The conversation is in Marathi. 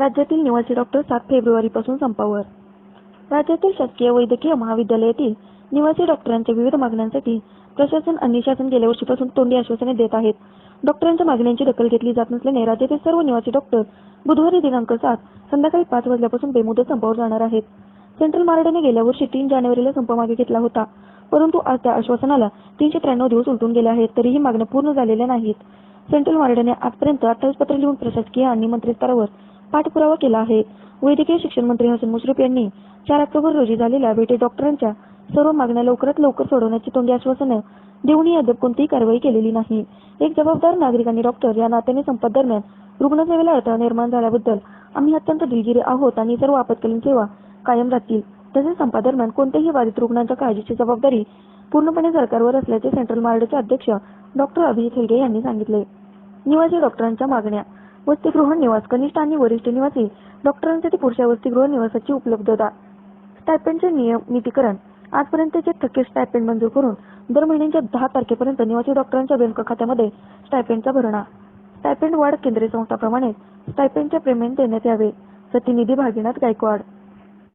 राज्यातील निवासी डॉक्टर सात फेब्रुवारीपासून संपावर. राज्यातील शासकीय वैद्यकीय महाविद्यालयातील निवासी डॉक्टरांच्या विविध मागण्यांसाठी प्रशासन आणि शासन गेल्या वर्षीपासून तोंडी आश्वासने देत आहेत. डॉक्टरांच्या मागण्यांची दखल घेतली जात नसल्याने राज्यातील सर्व निवासी डॉक्टर बुधवारी दिनांक सात संध्याकाळी पाच वाजल्यापासून बेमुदत संपावर जाणार आहेत. सेंट्रल मार्डने गेल्या वर्षी तीन जानेवारीला संप मागे घेतला होता. परंतु आज त्या आश्वासनाला तीनशे त्र्याण्णव दिवस उलटून गेले आहेत तरीही मागण्या पूर्ण झालेल्या नाहीत. सेंट्रल मार्डने आजपर्यंत अठ्ठावीस पत्र लिहून प्रशासकीय आणि मंत्रिस्तरावर स्तरावर पाठपुरावा केला आहे. वैद्यकीय शिक्षण मंत्री हसन मुश्रीफ यांनी चार ऑक्टोबर रोजी झालेल्या भेटीत डॉक्टरांच्या सर्व मागण्या लवकरात लवकर सोडवण्याची तोंडी आश्वासनं देऊनही अद्याप कोणतीही कारवाई केलेली नाही. एक जबाबदार नागरिक आणि डॉक्टर या नात्याने संपादरम्यान रुग्णसेवेला अडथळा निर्माण झाल्याबद्दल आम्ही अत्यंत दिलगिरी आहोत आणि सर्व आपत्कालीन सेवा कायम राहतील. तसेच संपादरम्यान कोणत्याही बाधित रुग्णांच्या काळजीची जबाबदारी पूर्णपणे सरकारवर असल्याचे सेंट्रल मार्डचे अध्यक्ष डॉक्टर अभिजित हेलगे यांनी सांगितले. निवासी डॉक्टरांच्या मागण्या वसतिगृह निवास. कनिष्ठ आणि वरिष्ठ निवासी. डॉक्टरांसाठी पुरुषा वसतिगृह निवासाची उपलब्धता. स्टायपेंडचे नियमितीकरण आजपर्यंतचे थकीत स्टायपेंड मंजूर करून दर महिन्याच्या दहा तारखेपर्यंत निवासी डॉक्टरांच्या बँक खात्यामध्ये स्टायपेंडचा भरणा. स्टायपेंड वाढ केंद्रीय संस्थाप्रमाणे स्टायपेंडच्या पेमेंट देण्यात यावे. प्रतिनिधी भागीनाथ गायकवाड.